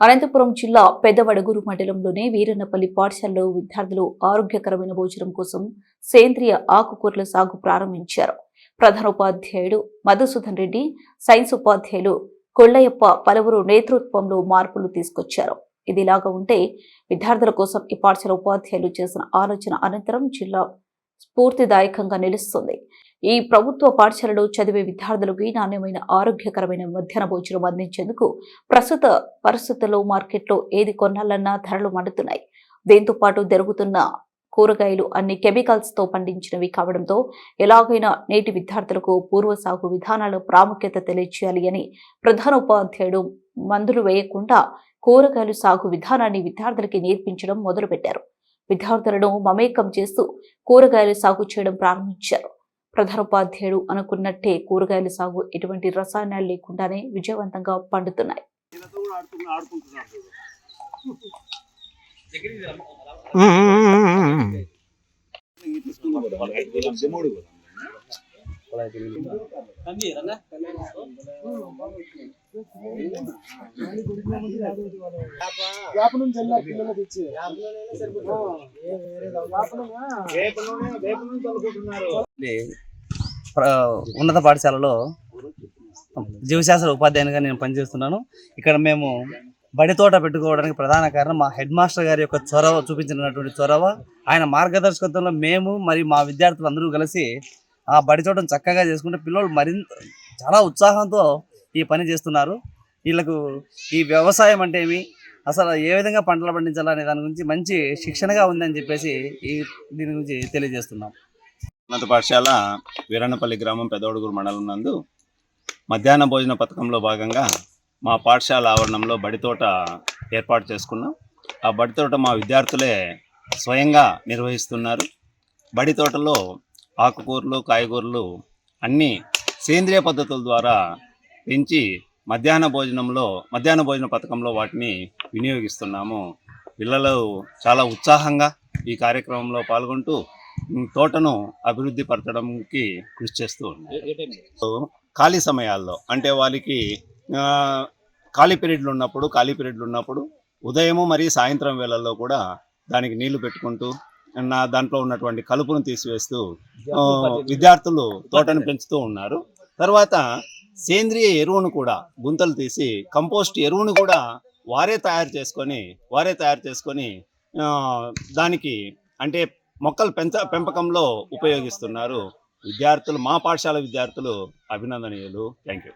అనంతపురం జిల్లా పెద్దవడగూరు మండలంలోని వీరన్నపల్లి పాఠశాలలో విద్యార్థులు ఆరోగ్యకరమైన భోజనం కోసం సేంద్రియ ఆకుకూరల సాగు ప్రారంభించారు. ప్రధాన ఉపాధ్యాయుడు మధుసూదన్ రెడ్డి సైన్స్ ఉపాధ్యాయులు కొల్లయ్యప్ప పలువురు నేతృత్వంలో మార్పులు తీసుకొచ్చారు. ఇదిలాగా ఉంటే విద్యార్థుల కోసం ఈ పాఠశాల ఉపాధ్యాయులు చేసిన ఆలోచన అనంతరం జిల్లా స్ఫూర్తిదాయకంగా నిలుస్తుంది. ఈ ప్రభుత్వ పాఠశాలలో చదివే విద్యార్థులకు నాణ్యమైన ఆరోగ్యకరమైన మధ్యాహ్న భోజనం అందించేందుకు ప్రస్తుత పరిస్థితుల్లో మార్కెట్లో ఏది కొనాలన్నా ధరలు మండుతున్నాయి. దీంతో పాటు జరుగుతున్న కూరగాయలు అన్ని కెమికల్స్తో పండించినవి కావడంతో ఎలాగైనా నేటి విద్యార్థులకు పూర్వ సాగు విధానాల ప్రాముఖ్యత తెలియచేయాలి అని ప్రధాన ఉపాధ్యాయుడు మందులు వేయకుండా కూరగాయలు సాగు విధానాన్ని విద్యార్థులకి నేర్పించడం మొదలుపెట్టారు. విద్యార్థులను మమేకం చేస్తూ కూరగాయలు సాగు చేయడం ప్రారంభించారు. ప్రధానోపాధ్యాయుడు అనుకున్నట్టే కూరగాయల సాగు ఎటువంటి రసాయనాలు లేకుండానే విజయవంతంగా పండుతున్నాయి. కూడా ఆడుతున్నా ఆడుకుంటున్నాడు ఉన్నత పాఠశాలలో జీవశాస్త్ర ఉపాధ్యాయునిగా నేను పనిచేస్తున్నాను. ఇక్కడ మేము బడి తోట పెట్టుకోవడానికి ప్రధాన కారణం మా హెడ్ మాస్టర్ గారి యొక్క చొరవ చూపించినటువంటి చొరవ. ఆయన మార్గదర్శకత్వంలో మేము మరి మా విద్యార్థులు అందరూ కలిసి ఆ బడి తోటను చక్కగా చేసుకుంటే పిల్లలు మరింత చాలా ఉత్సాహంతో ఈ పని చేస్తున్నారు. వీళ్ళకు ఈ వ్యవసాయం అంటే ఏమి? అసలు ఏ విధంగా పంటలు పండించాలనే దాని గురించి మంచి శిక్షణగా ఉందని చెప్పేసి ఈ దీని గురించి తెలియజేస్తున్నాం. ఉన్నత పాఠశాల వీరన్నపల్లి గ్రామం పెదవడుగురు మండలం నందు మధ్యాహ్న భోజన పథకంలో భాగంగా మా పాఠశాల ఆవరణంలో బడితోట ఏర్పాటు చేసుకున్నాం. ఆ బడితోట మా విద్యార్థులే స్వయంగా నిర్వహిస్తున్నారు. బడి తోటలో ఆకుకూరలు కాయగూరలు అన్నీ సేంద్రియ పద్ధతుల ద్వారా పెంచి మధ్యాహ్న భోజనంలో మధ్యాహ్న భోజన పథకంలో వాటిని వినియోగిస్తున్నాము. పిల్లలు చాలా ఉత్సాహంగా ఈ కార్యక్రమంలో పాల్గొంటూ తోటను అభివృద్ధి పరచడానికి కృషి చేస్తూ ఉన్నారు. ఖాళీ సమయాల్లో అంటే వాళ్ళకి ఖాళీ పీరియడ్లు ఉన్నప్పుడు ఖాళీ పీరియడ్లు ఉన్నప్పుడు ఉదయము మరియు సాయంత్రం వేళల్లో కూడా దానికి నీళ్ళు పెట్టుకుంటూ నా దాంట్లో ఉన్నటువంటి కలుపును తీసివేస్తూ విద్యార్థులు తోటను పెంచుతూ ఉన్నారు. తర్వాత సేంద్రియ ఎరువును కూడా గుంతలు తీసి కంపోస్ట్ ఎరువును కూడా వారే తయారు చేసుకొని వారే తయారు చేసుకొని దానికి అంటే మొక్కలు పెంచ పెంపకంలో ఉపయోగిస్తున్నారు. విద్యార్థులు మా పాఠశాల విద్యార్థులు అభినందనీయులు. Thank you